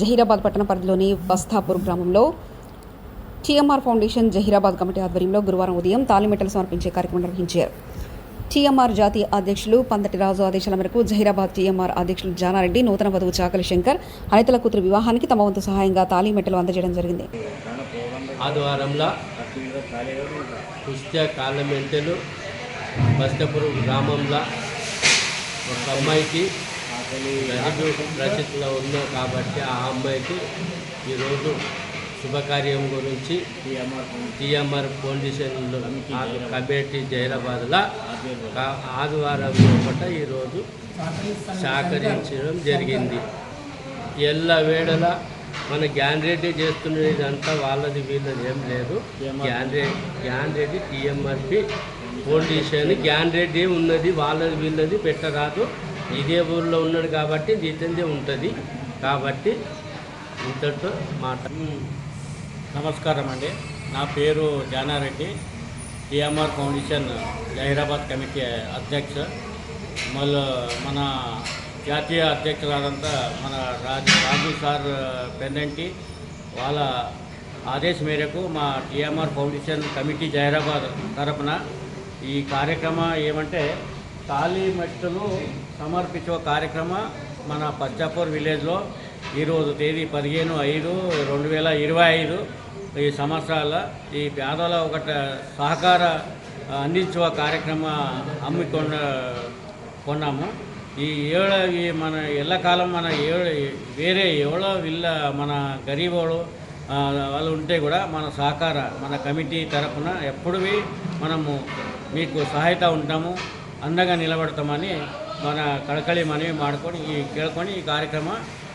జహీరాబాద్ పట్టణ పరిధిలోని బస్తాపూర్ గ్రామంలో టీఎంఆర్ ఫౌండేషన్ జహీరాబాద్ కమిటీ ఆధ్వర్యంలో గురువారం ఉదయం తాలిమెట్టలు సమర్పించే కార్యక్రమం నిర్వహించారు. టీఎంఆర్ జాతీయ అధ్యక్షులు పందటి రాజు ఆదేశాల మేరకు జహీరాబాద్ టీఎంఆర్ అధ్యక్షులు జానారెడ్డి నూతన వధువు చాకలి శంకర్ అనితల కూతురు వివాహానికి తమ వంతు సహాయంగా తాలిమెట్టలు అందజేయడం జరిగింది. ఆదివారంలో కుస్త్యా గ్రామంలో ఒక అమ్మాయికి పరిస్థితిలో ఉన్నాం కాబట్టి ఆ అమ్మాయికి ఈరోజు శుభకార్యం గురించి టీఎంఆర్ ఫౌండేషన్లో కబేటి జైరాబాద్లో ఆదివారం లోపల ఈరోజు సహకరించడం జరిగింది. ఎల్ల వేళల మన జ్ఞాన్ రెడ్డి చేస్తున్నది ఇదంతా వాళ్ళది వీళ్ళది ఏం లేదు. జ్ఞాన్ రెడ్డి జ్ఞాన్ రెడ్డి టీఎంఆర్పి ఫౌండేషన్ జ్ఞాన్ రెడ్డి ఉన్నది వాళ్ళది వీళ్ళది పెట్టరాదు. ఇదే ఊర్లో ఉన్నాడు కాబట్టి ఇతందే ఉంటుంది. కాబట్టి ఇంతటితో మాట నమస్కారం అండి. నా పేరు Janareddy TMR foundation Zaheerabad committee అధ్యక్ష. మళ్ళీ మన జాతీయ అధ్యక్షురాలంతా మన రాజు రాజు సార్ పెండంటి. వాళ్ళ ఆదేశం మేరకు మా టిఎంఆర్ ఫౌండేషన్ కమిటీ జహీరాబాద్ తరపున ఈ కార్యక్రమం ఏమంటే ఖాళీ మట్టులు సమర్పించే కార్యక్రమం మన పచ్చాపూర్ విలేజ్లో. ఈరోజు తేదీ పదిహేను ఐదు రెండు వేల ఇరవై ఐదు. ఈ సంవత్సరాల ఈ పేదల ఒకట సహకార అందించే కార్యక్రమం హమ్మికొన్న కొన్నాము. ఈ ఏడ ఈ మన ఎల్లకాలం మన ఏడు వేరే ఎవడో వీళ్ళ మన గరీబోడు వాళ్ళు ఉంటే కూడా మన సహకార మన కమిటీ తరఫున ఎప్పుడువి మనము మీకు సహాయత ఉంటాము. అండగా నిలబడతామని మన కడకళి మనవి మాడుకొని ఈ కేಳ್కొని ఈ కార్యక్రమ